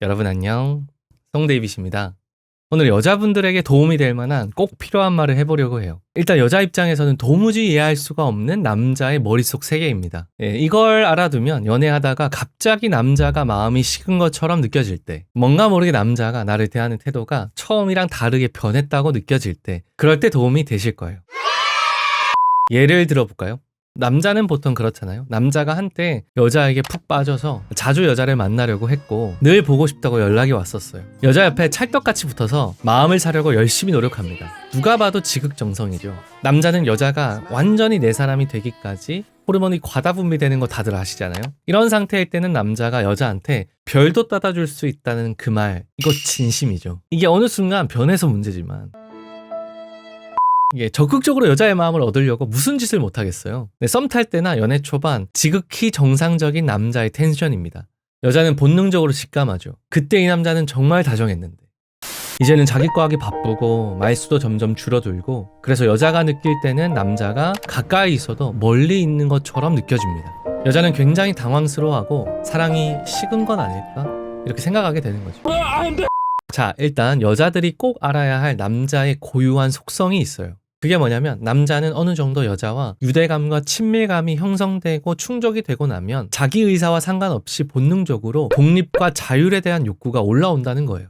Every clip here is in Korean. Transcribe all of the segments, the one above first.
여러분 안녕. 송데이빗입니다. 오늘 여자분들에게 도움이 될 만한 꼭 필요한 말을 해보려고 해요. 일단 여자 입장에서는 도무지 이해할 수가 없는 남자의 머릿속 세계입니다. 예, 이걸 알아두면 연애하다가 갑자기 남자가 마음이 식은 것처럼 느껴질 때, 뭔가 모르게 남자가 나를 대하는 태도가 처음이랑 다르게 변했다고 느껴질 때, 그럴 때 도움이 되실 거예요. 예를 들어볼까요? 남자는 보통 그렇잖아요. 남자가 한때 여자에게 푹 빠져서 자주 여자를 만나려고 했고 늘 보고 싶다고 연락이 왔었어요. 여자 옆에 찰떡같이 붙어서 마음을 사려고 열심히 노력합니다. 누가 봐도 지극정성이죠. 남자는 여자가 완전히 내 사람이 되기까지 호르몬이 과다 분비되는 거 다들 아시잖아요. 이런 상태일 때는 남자가 여자한테 별도 따다 줄 수 있다는 그 말, 이거 진심이죠. 이게 어느 순간 변해서 문제지만 이게 적극적으로 여자의 마음을 얻으려고 무슨 짓을 못 하겠어요. 썸탈 때나 연애 초반 지극히 정상적인 남자의 텐션입니다. 여자는 본능적으로 직감하죠. 그때 이 남자는 정말 다정했는데. 이제는 자기 거 하기 바쁘고 말수도 점점 줄어들고 그래서 여자가 느낄 때는 남자가 가까이 있어도 멀리 있는 것처럼 느껴집니다. 여자는 굉장히 당황스러워하고 사랑이 식은 건 아닐까? 이렇게 생각하게 되는 거죠. 자, 일단 여자들이 꼭 알아야 할 남자의 고유한 속성이 있어요. 그게 뭐냐면 남자는 어느 정도 여자와 유대감과 친밀감이 형성되고 충족이 되고 나면 자기 의사와 상관없이 본능적으로 독립과 자율에 대한 욕구가 올라온다는 거예요.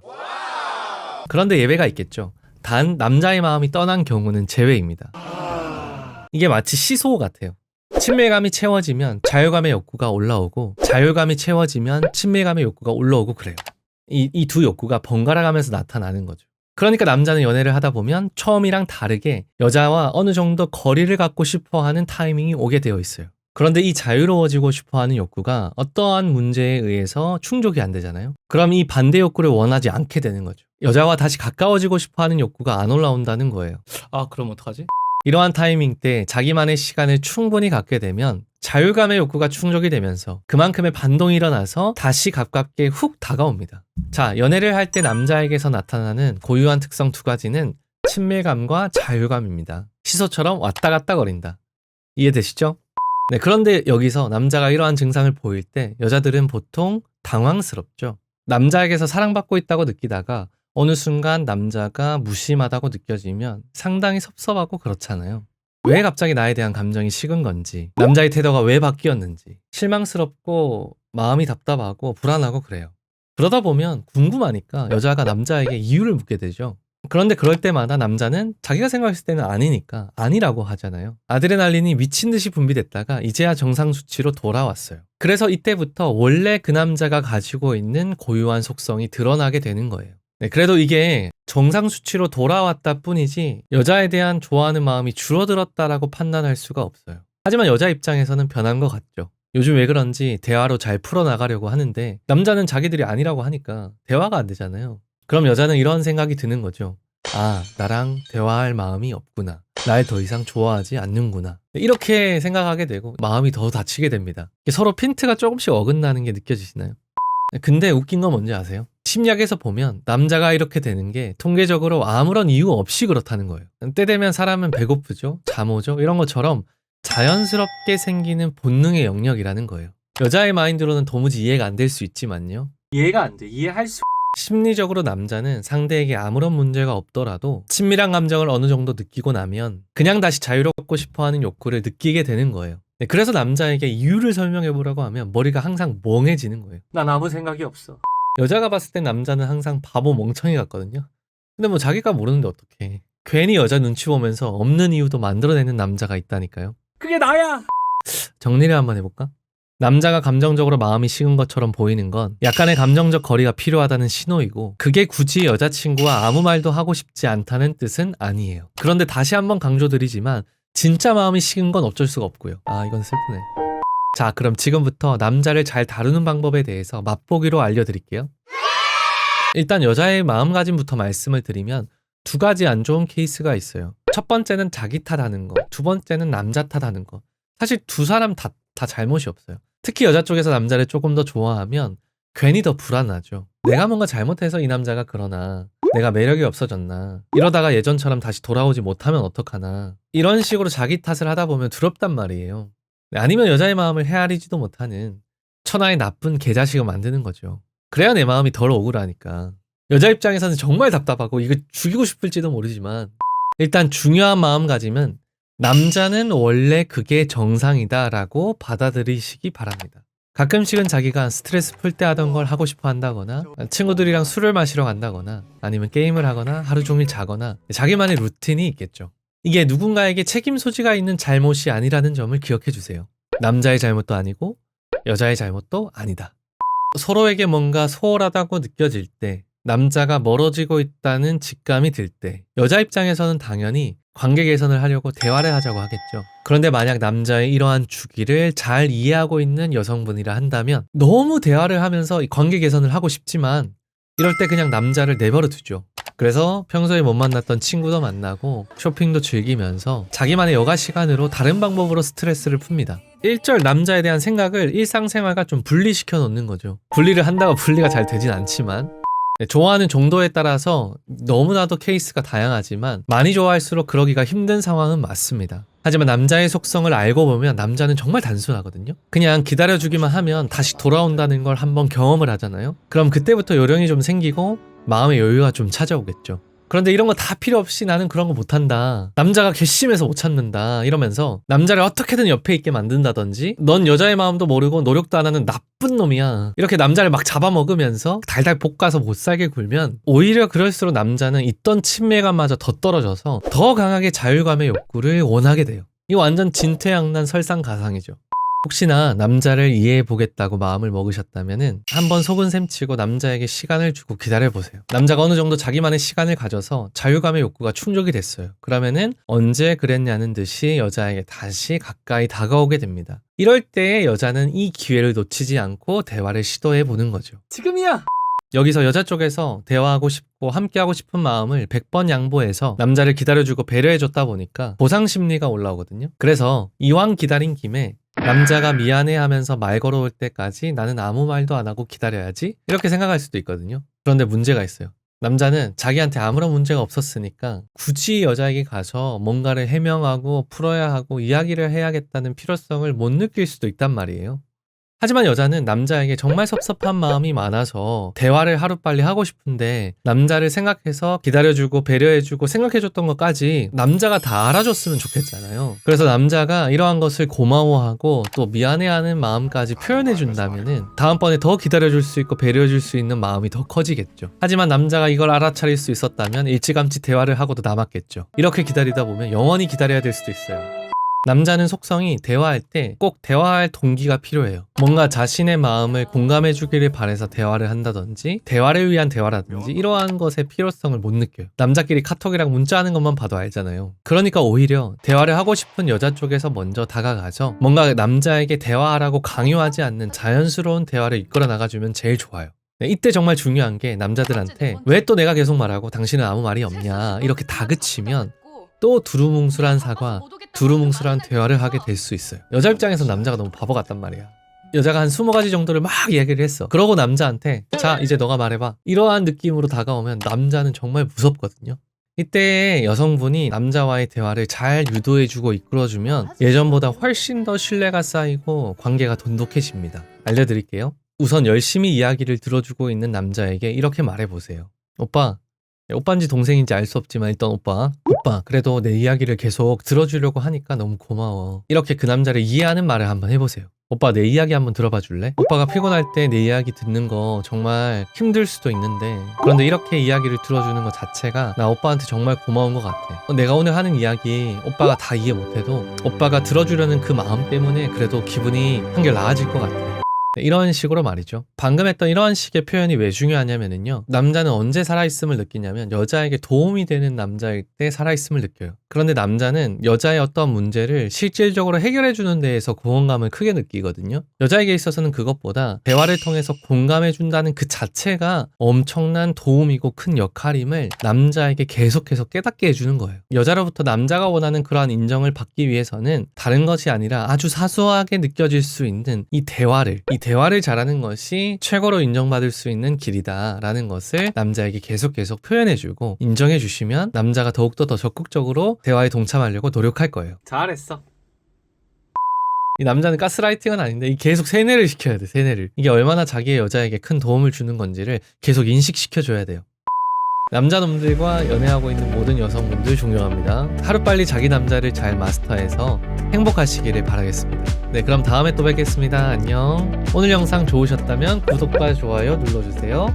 그런데 예외가 있겠죠. 단 남자의 마음이 떠난 경우는 제외입니다. 이게 마치 시소 같아요. 친밀감이 채워지면 자율감의 욕구가 올라오고 자율감이 채워지면 친밀감의 욕구가 올라오고 그래요. 이이두 욕구가 번갈아 가면서 나타나는 거죠. 그러니까 남자는 연애를 하다 보면 처음이랑 다르게 여자와 어느 정도 거리를 갖고 싶어 하는 타이밍이 오게 되어 있어요. 그런데 이 자유로워지고 싶어 하는 욕구가 어떠한 문제에 의해서 충족이 안 되잖아요. 그럼 이 반대 욕구를 원하지 않게 되는 거죠. 여자와 다시 가까워지고 싶어 하는 욕구가 안 올라온다는 거예요. 아, 그럼 어떡하지? 이러한 타이밍 때 자기만의 시간을 충분히 갖게 되면 자율감의 욕구가 충족이 되면서 그만큼의 반동이 일어나서 다시 가깝게 훅 다가옵니다. 자, 연애를 할 때 남자에게서 나타나는 고유한 특성 두 가지는 친밀감과 자율감입니다. 시소처럼 왔다 갔다 거린다. 이해되시죠? 네, 그런데 여기서 남자가 이러한 증상을 보일 때 여자들은 보통 당황스럽죠. 남자에게서 사랑받고 있다고 느끼다가 어느 순간 남자가 무심하다고 느껴지면 상당히 섭섭하고 그렇잖아요. 왜 갑자기 나에 대한 감정이 식은 건지, 남자의 태도가 왜 바뀌었는지, 실망스럽고 마음이 답답하고 불안하고 그래요. 그러다 보면 궁금하니까 여자가 남자에게 이유를 묻게 되죠. 그런데 그럴 때마다 남자는 자기가 생각했을 때는 아니니까 아니라고 하잖아요. 아드레날린이 미친 듯이 분비됐다가 이제야 정상 수치로 돌아왔어요. 그래서 이때부터 원래 그 남자가 가지고 있는 고유한 속성이 드러나게 되는 거예요. 네, 그래도 이게 정상 수치로 돌아왔다 뿐이지 여자에 대한 좋아하는 마음이 줄어들었다라고 판단할 수가 없어요. 하지만 여자 입장에서는 변한 것 같죠. 요즘 왜 그런지 대화로 잘 풀어나가려고 하는데 남자는 자기들이 아니라고 하니까 대화가 안 되잖아요. 그럼 여자는 이런 생각이 드는 거죠. 아, 나랑 대화할 마음이 없구나. 날 더 이상 좋아하지 않는구나. 이렇게 생각하게 되고 마음이 더 다치게 됩니다. 서로 핀트가 조금씩 어긋나는 게 느껴지시나요? 근데 웃긴 건 뭔지 아세요? 심리학에서 보면 남자가 이렇게 되는 게 통계적으로 아무런 이유 없이 그렇다는 거예요. 때 되면 사람은 배고프죠, 잠오죠, 이런 것처럼 자연스럽게 생기는 본능의 영역이라는 거예요. 여자의 마인드로는 도무지 이해가 안 될 수 있지만요. 이해가 안 돼. 이해할 수. 심리적으로 남자는 상대에게 아무런 문제가 없더라도 친밀한 감정을 어느 정도 느끼고 나면 그냥 다시 자유롭고 싶어 하는 욕구를 느끼게 되는 거예요. 네, 그래서 남자에게 이유를 설명해 보라고 하면 머리가 항상 멍해지는 거예요. 난 아무 생각이 없어. 여자가 봤을 땐 남자는 항상 바보 멍청이 같거든요. 근데 뭐 자기가 모르는데 어떡해. 괜히 여자 눈치 보면서 없는 이유도 만들어내는 남자가 있다니까요. 그게 나야. 정리를 한번 해볼까? 남자가 감정적으로 마음이 식은 것처럼 보이는 건 약간의 감정적 거리가 필요하다는 신호이고 그게 굳이 여자친구와 아무 말도 하고 싶지 않다는 뜻은 아니에요. 그런데 다시 한번 강조드리지만 진짜 마음이 식은 건 어쩔 수가 없고요. 아 이건 슬프네. 자 그럼 지금부터 남자를 잘 다루는 방법에 대해서 맛보기로 알려드릴게요. 일단 여자의 마음가짐부터 말씀을 드리면 두 가지 안 좋은 케이스가 있어요. 첫 번째는 자기 탓하는 거, 두 번째는 남자 탓하는 거. 사실 두 사람 다, 다 잘못이 없어요. 특히 여자 쪽에서 남자를 조금 더 좋아하면 괜히 더 불안하죠. 내가 뭔가 잘못해서 이 남자가 그러나, 내가 매력이 없어졌나, 이러다가 예전처럼 다시 돌아오지 못하면 어떡하나, 이런 식으로 자기 탓을 하다 보면 두렵단 말이에요. 아니면 여자의 마음을 헤아리지도 못하는 천하의 나쁜 개자식을 만드는 거죠. 그래야 내 마음이 덜 억울하니까. 여자 입장에서는 정말 답답하고 이거 죽이고 싶을지도 모르지만 일단 중요한 마음가짐은 남자는 원래 그게 정상이다라고 받아들이시기 바랍니다. 가끔씩은 자기가 스트레스 풀 때 하던 걸 하고 싶어 한다거나 친구들이랑 술을 마시러 간다거나 아니면 게임을 하거나 하루 종일 자거나 자기만의 루틴이 있겠죠. 이게 누군가에게 책임 소지가 있는 잘못이 아니라는 점을 기억해 주세요. 남자의 잘못도 아니고 여자의 잘못도 아니다. 서로에게 뭔가 소홀하다고 느껴질 때, 남자가 멀어지고 있다는 직감이 들 때, 여자 입장에서는 당연히 관계 개선을 하려고 대화를 하자고 하겠죠. 그런데 만약 남자의 이러한 주기를 잘 이해하고 있는 여성분이라 한다면 너무 대화를 하면서 이 관계 개선을 하고 싶지만 이럴 때 그냥 남자를 내버려 두죠. 그래서 평소에 못 만났던 친구도 만나고 쇼핑도 즐기면서 자기만의 여가 시간으로 다른 방법으로 스트레스를 풉니다. 일절 남자에 대한 생각을 일상생활과 좀 분리시켜 놓는 거죠. 분리를 한다고 분리가 잘 되진 않지만 네, 좋아하는 정도에 따라서 너무나도 케이스가 다양하지만 많이 좋아할수록 그러기가 힘든 상황은 맞습니다. 하지만 남자의 속성을 알고 보면 남자는 정말 단순하거든요. 그냥 기다려주기만 하면 다시 돌아온다는 걸 한번 경험을 하잖아요. 그럼 그때부터 요령이 좀 생기고 마음의 여유가 좀 찾아오겠죠. 그런데 이런 거 다 필요 없이 나는 그런 거 못한다. 남자가 괘씸해서 못 찾는다. 이러면서 남자를 어떻게든 옆에 있게 만든다든지 넌 여자의 마음도 모르고 노력도 안 하는 나쁜 놈이야. 이렇게 남자를 막 잡아먹으면서 달달 볶아서 못 살게 굴면 오히려 그럴수록 남자는 있던 친밀감마저 더 떨어져서 더 강하게 자율감의 욕구를 원하게 돼요. 이 완전 진퇴양난 설상가상이죠. 혹시나 남자를 이해해 보겠다고 마음을 먹으셨다면은 한번 속은 셈 치고 남자에게 시간을 주고 기다려 보세요. 남자가 어느 정도 자기만의 시간을 가져서 자유감의 욕구가 충족이 됐어요. 그러면은 언제 그랬냐는 듯이 여자에게 다시 가까이 다가오게 됩니다. 이럴 때 여자는 이 기회를 놓치지 않고 대화를 시도해 보는 거죠. 지금이야. 여기서 여자 쪽에서 대화하고 싶고 함께하고 싶은 마음을 100번 양보해서 남자를 기다려주고 배려해줬다 보니까 보상 심리가 올라오거든요. 그래서 이왕 기다린 김에 남자가 미안해 하면서 말 걸어올 때까지 나는 아무 말도 안 하고 기다려야지 이렇게 생각할 수도 있거든요. 그런데 문제가 있어요. 남자는 자기한테 아무런 문제가 없었으니까 굳이 여자에게 가서 뭔가를 해명하고 풀어야 하고 이야기를 해야겠다는 필요성을 못 느낄 수도 있단 말이에요. 하지만 여자는 남자에게 정말 섭섭한 마음이 많아서 대화를 하루빨리 하고 싶은데 남자를 생각해서 기다려주고 배려해주고 생각해줬던 것까지 남자가 다 알아줬으면 좋겠잖아요. 그래서 남자가 이러한 것을 고마워하고 또 미안해하는 마음까지 표현해준다면은 다음번에 더 기다려줄 수 있고 배려해줄 수 있는 마음이 더 커지겠죠. 하지만 남자가 이걸 알아차릴 수 있었다면 일찌감치 대화를 하고도 남았겠죠. 이렇게 기다리다 보면 영원히 기다려야 될 수도 있어요. 남자는 속성이 대화할 때 꼭 대화할 동기가 필요해요. 뭔가 자신의 마음을 공감해 주기를 바래서 대화를 한다든지, 대화를 위한 대화라든지, 이러한 것의 필요성을 못 느껴요. 남자끼리 카톡이랑 문자하는 것만 봐도 알잖아요. 그러니까 오히려 대화를 하고 싶은 여자 쪽에서 먼저 다가가서 뭔가 남자에게 대화하라고 강요하지 않는 자연스러운 대화를 이끌어 나가주면 제일 좋아요. 네, 이때 정말 중요한 게 남자들한테 왜 또 내가 계속 말하고 당신은 아무 말이 없냐 이렇게 다그치면 또 두루뭉술한 사과, 두루뭉술한 대화를 하게 될 수 있어요. 여자 입장에서 남자가 너무 바보 같단 말이야. 여자가 한 20가지 정도를 막 이야기를 했어. 그러고 남자한테 자 이제 너가 말해봐. 이러한 느낌으로 다가오면 남자는 정말 무섭거든요. 이때 여성분이 남자와의 대화를 잘 유도해주고 이끌어주면 예전보다 훨씬 더 신뢰가 쌓이고 관계가 돈독해집니다. 알려드릴게요. 우선 열심히 이야기를 들어주고 있는 남자에게 이렇게 말해보세요. 오빠, 네, 오빠인지 동생인지 알 수 없지만 일단 오빠. 오빠 그래도 내 이야기를 계속 들어주려고 하니까 너무 고마워. 이렇게 그 남자를 이해하는 말을 한번 해보세요. 오빠 내 이야기 한번 들어봐 줄래? 오빠가 피곤할 때 내 이야기 듣는 거 정말 힘들 수도 있는데 그런데 이렇게 이야기를 들어주는 것 자체가 나 오빠한테 정말 고마운 것 같아. 어, 내가 오늘 하는 이야기 오빠가 다 이해 못해도 오빠가 들어주려는 그 마음 때문에 그래도 기분이 한결 나아질 것 같아. 네, 이런 식으로 말이죠. 방금 했던 이런 식의 표현이 왜 중요하냐면요. 남자는 언제 살아있음을 느끼냐면 여자에게 도움이 되는 남자일 때 살아있음을 느껴요. 그런데 남자는 여자의 어떤 문제를 실질적으로 해결해주는 데에서 공헌감을 크게 느끼거든요. 여자에게 있어서는 그것보다 대화를 통해서 공감해준다는 그 자체가 엄청난 도움이고 큰 역할임을 남자에게 계속해서 깨닫게 해주는 거예요. 여자로부터 남자가 원하는 그러한 인정을 받기 위해서는 다른 것이 아니라 아주 사소하게 느껴질 수 있는 이 대화를, 이 대화를 잘하는 것이 최고로 인정받을 수 있는 길이다라는 것을 남자에게 계속 계속 표현해주고 인정해주시면 남자가 더욱더 더 적극적으로 대화에 동참하려고 노력할 거예요. 잘했어. 이 남자는 가스라이팅은 아닌데 이 계속 세뇌를 시켜야 돼 세뇌를 이게 얼마나 자기의 여자에게 큰 도움을 주는 건지를 계속 인식시켜줘야 돼요 남자놈들과 연애하고 있는 모든 여성분들 존경합니다. 하루빨리 자기 남자를 잘 마스터해서 행복하시기를 바라겠습니다. 네 그럼 다음에 또 뵙겠습니다. 안녕. 오늘 영상 좋으셨다면 구독과 좋아요 눌러주세요